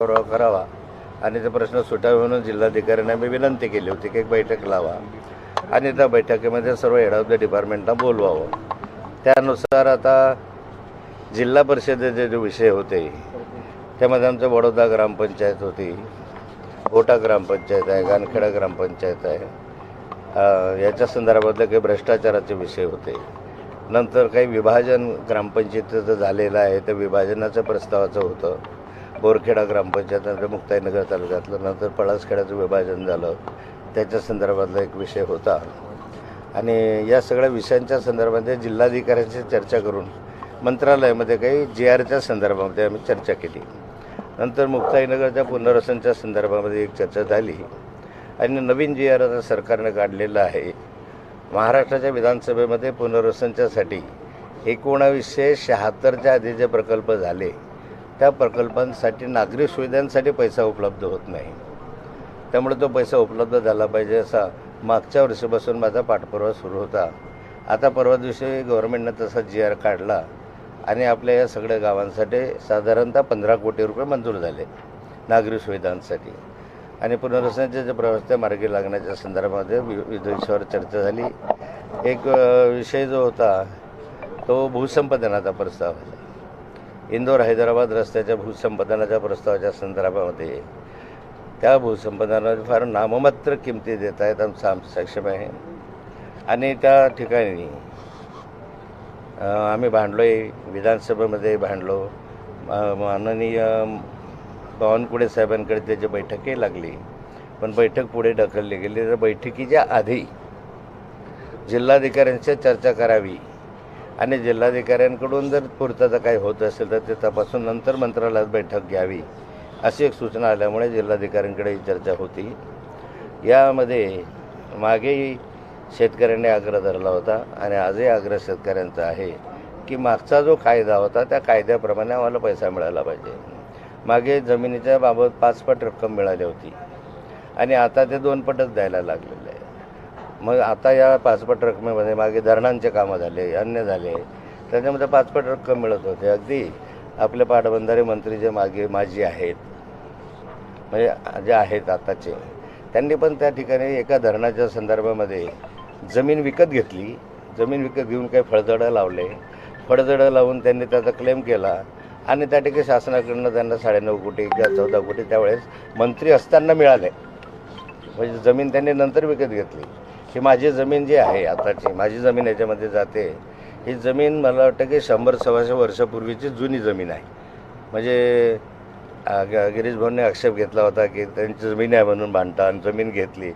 गौरव करावा. आणि ते प्रश्न सुटावे म्हणून जिल्हाधिकाऱ्यांना मी विनंती केली होती की एक बैठक लावा. आणि त्या बैठकीमध्ये सर्व हेड ऑफ द डिपार्टमेंटला बोलवावं. त्यानुसार आता जिल्हा परिषदेचे जे विषय होते त्यामध्ये आमचं बडोदा ग्रामपंचायत होती गोटा ग्रामपंचायत आहे गानखेडा ग्रामपंचायत आहे. याच्या संदर्भातले काही भ्रष्टाचाराचे विषय होते. नंतर काही विभाजन ग्रामपंचायतीचं झालेलं आहे त्या विभाजनाचं प्रस्तावाचं होतं. बोरखेडा ग्रामपंचायत नंतर मुक्ताईनगर तालुक्यातलं नंतर पळासखेड्याचं विभाजन झालं. त्याच्या संदर्भातला एक विषय होता. आणि या सगळ्या विषयांच्या संदर्भामध्ये जिल्हाधिकाऱ्यांशी चर्चा करून मंत्रालयामध्ये काही जी आरच्या संदर्भामध्ये आम्ही चर्चा केली. नंतर मुक्ताईनगरच्या पुनर्वसनच्या संदर्भामध्ये एक चर्चा झाली. आणि नवीन जी आर आता सरकारनं काढलेलं आहे. महाराष्ट्राच्या विधानसभेमध्ये पुनर्वसनच्यासाठी एकोणावीसशे शहात्तरच्या आधी जे प्रकल्प झाले त्या प्रकल्पांसाठी नागरी सुविधांसाठी पैसा उपलब्ध होत नाही. त्यामुळे तो पैसा उपलब्ध झाला पाहिजे असा मागच्या वर्षीपासून माझा पाठपुरावा सुरू होता. आता परवा दिवशी गव्हर्नमेंटनं तसा जी आर काढला आणि आपल्या या सगळ्या गावांसाठी साधारणतः पंधरा कोटी रुपये मंजूर झाले नागरी सुविधांसाठी. आणि पुनर्वसनाच्या प्रवास त्या मार्गी लागण्याच्या संदर्भामध्ये वि- विविध चर्चा झाली. एक विषय जो होता तो भूसंपादनाचा प्रस्ताव होता इंदोर हैदराबाद रस्त्याच्या भूसंपादनाच्या प्रस्तावाच्या संदर्भामध्ये. त्या भूसंपादनाला फार नाममात्र किमती देत आहेत आमचं आम सक्षम आहे. आणि त्या ठिकाणी आम्ही भांडलो आहे विधानसभेमध्ये भांडलो. माननीय बावनकुळे साहेबांकडे त्याची बैठकही लागली. पण बैठक पुढे ढकलली गेली. तर बैठकीच्या आधी जिल्हाधिकाऱ्यांशी चर्चा करावी. आणि जिल्हाधिकाऱ्यांकडून जर पुरताचा काही होत असेल तर ते तपासून नंतर मंत्रालयात बैठक घ्यावी अशी एक सूचना आल्यामुळे जिल्हाधिकाऱ्यांकडे ही चर्चा होती. यामध्ये मागेही शेतकऱ्यांनी आग्रह धरला होता आणि आजही आग्रह शेतकऱ्यांचा आहे की मागचा जो कायदा होता त्या कायद्याप्रमाणे आम्हाला पैसा मिळाला पाहिजे. मागे जमिनीच्या बाबत पाचपट रक्कम मिळाली होती आणि आता ते दोन पटच द्यायला लागले. मग आता या पाचपट रकमेमध्ये मागे धरणांचे कामं झाले अन्य झाले. त्याच्यामध्ये पाचपट रक्कम मिळत होते. अगदी आपले पाटबंधारे मंत्री जे मागे माजी आहेत म्हणजे जे आहेत आताचे त्यांनी पण त्या ठिकाणी एका धरणाच्या संदर्भामध्ये जमीन विकत घेतली. जमीन विकत घेऊन काही फळझडं लावले. फळझडं लावून त्यांनी त्याचा क्लेम केला. आणि त्या ठिकाणी शासनाकडनं त्यांना साडेनऊ कोटी किंवा चौदा कोटी त्यावेळेस मंत्री असताना मिळाले. म्हणजे जमीन त्यांनी नंतर विकत घेतली. ही माझी जमीन जी आहे आताची माझी जमीन याच्यामध्ये जाते. ही जमीन मला वाटतं की शंभर सव्वाशे वर्षापूर्वीची जुनी जमीन आहे. म्हणजे गिरीश भाऊने आक्षेप घेतला होता की त्यांची जमीन आहे म्हणून बांधता आणि जमीन घेतली.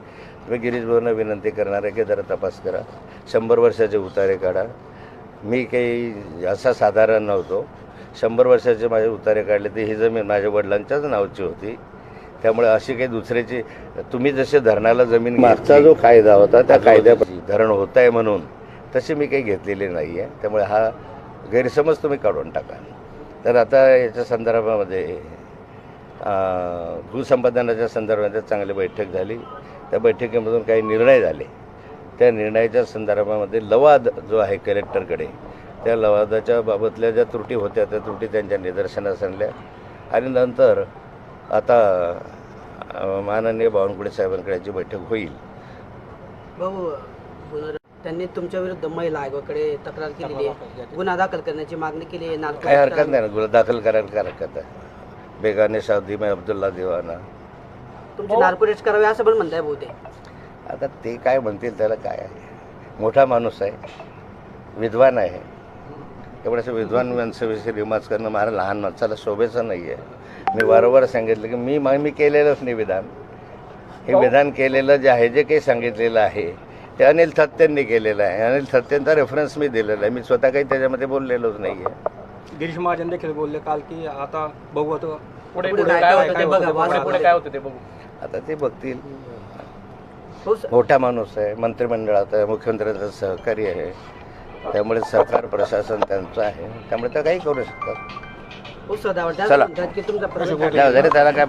मी गिरीश भाऊंना विनंती करणार आहे की जरा तपास करा. शंभर वर्षाचे उतारे काढा. मी काही असा साधारण नव्हतो. शंभर वर्षाचे माझे उतारे काढले ते ही जमीन माझ्या वडिलांच्याच नावाची होती. त्यामुळे अशी काही दुसऱ्याची तुम्ही जसे धरणाला जमीन मागचा जो कायदा होता त्या कायद्या धरण होत आहे म्हणून तशी मी काही घेतलेली नाही आहे त्यामुळे हा गैरसमज तुम्ही काढून टाका. तर आता याच्या संदर्भामध्ये भूसंपादनाच्या संदर्भात चांगली बैठक झाली. त्या बैठकीमधून काही निर्णय झाले. त्या निर्णयाच्या संदर्भामध्ये लवाद जो आहे कलेक्टरकडे त्या लवादाच्या बाबतल्या ज्या त्रुटी होत्या त्या त्रुटी त्यांच्या निदर्शनास आणल्या. आणि नंतर आता माननीय बावनकुळे साहेबांकडे याची बैठक होईल. भाऊ पुनर त्यांनी तुमच्या विरुद्ध महिला आयोगाकडे तक्रार केलेली आहे. गुन्हा दाखल करण्याची मागणी केली आहे. नार्को काही हरकत नाही ना? गुन्हा दाखल करायला काय हरकत आहे? बेगाने शादी में अब्दुल्ला दिवाना. तुमची नार्कोटेट करावी असं पण म्हणताय भाऊ ते आता ते काय म्हणतील त्याला काय आहे? मोठा माणूस आहे. विद्वान आहे. असं विद्वान माणसाविषयी रिमाज करणं मला लहान माणसाला शोभेचं नाही आहे मी वारंवार सांगितलं की मी मग मी केलेलंच नाही विधान हे. विधान केलेलं जे आहे जे काही सांगितलेलं आहे ते अनिल थत्तेंनी केलेलं आहे. अनिल थत्तेंचा रेफरन्स मी दिलेला आहे. मी स्वतः काही त्याच्यामध्ये बोललेलोच नाही आहे गिरीश महाजन देखील बोलले काल की आता बघू आता पुढे पुढे पुढे काय होतं ते बघा, बघू. पुढे वाचा. पुढे काय होतं ते बघू. आता ते बघतील. हो मोठा माणूस आहे मंत्रिमंडळात आहे मुख्यमंत्र्यांचं सहकारी आहे. त्यामुळे सरकार प्रशासन त्यांचं आहे. त्यामुळे ते काही करू शकतात. हो चला. जाऊ दे रे, त्याला काय